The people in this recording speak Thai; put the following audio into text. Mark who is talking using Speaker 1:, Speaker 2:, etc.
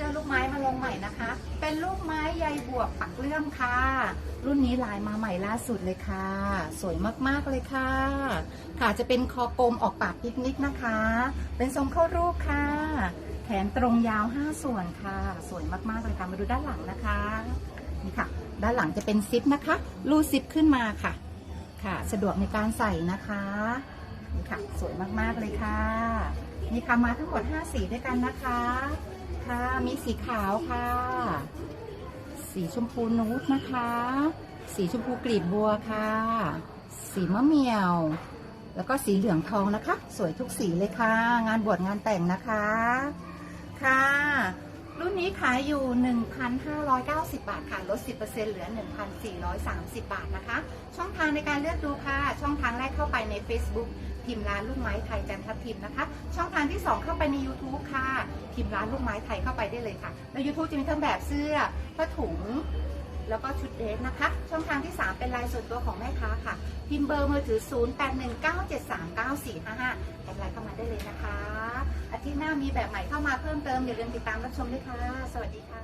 Speaker 1: สื้อลูกไม้มาลงใหม่นะคะ เป็นลูกไม้ใยบวกปักเลื่อมค่ะ รุ่นนี้ลายมาใหม่ล่าสุดเลยค่ะ สวยมากๆเลยค่ะ ค่ะจะเป็นคอกลมออกปากปิกนิกนะคะ เป็นทรงเข้ารูปค่ะ แขนตรงยาว 5 ส่วนค่ะ สวยมากๆเลยค่ะ มาดูด้านหลังนะคะ นี่ค่ะ ด้านหลังจะเป็นซิปนะคะ รูซิปขึ้นมาค่ะ ค่ะ สะดวกในการใส่นะคะนี่ค่ะ สวยมากๆเลยค่ะ มีค่ะมาทั้งหมด 5 สีด้วยกันนะคะ ค่ะ มีสีขาวค่ะ สีชมพูนูดนะคะ สีชมพูกลีบบัวค่ะ สีมะเมี่ยว แล้วก็สีเหลืองทองนะคะ สวยทุกสีเลยค่ะ งานบวชงานแต่งนะคะ ค่ะ รุ่นนี้ขายอยู่ 1,590 บาทค่ะ ลด 10%เหลือ 1,430 บาทนะคะ ช่องทางในการเลือกดูค่ะ ช่องทางแรกเข้าไปใน Facebook พิมพ์ร้านลูกไม้ไทยจันทพิมนะคะ ช่องทางที่ 2 เข้าไปใน YouTube ค่ะ พิมพ์ร้านลูกไม้ไทยเข้าไปได้เลยค่ะใน YouTube จะมีทั้งแบบเสื้อผ้าถุง แล้วก็ชุดเดรสนะคะ ช่องทางที่ 3 เป็นไลน์ส่วนตัวของแม่ค้าค่ะ พิมพ์เบอร์มือถือ 0819739455แอดไลน์เข้ามาได้เลยนะคะ อาทิตย์หน้ามีแบบใหม่เข้ามาเพิ่มเติมอย่าลืมติดตามรับชมด้วยค่ะ สวัสดีค่ะ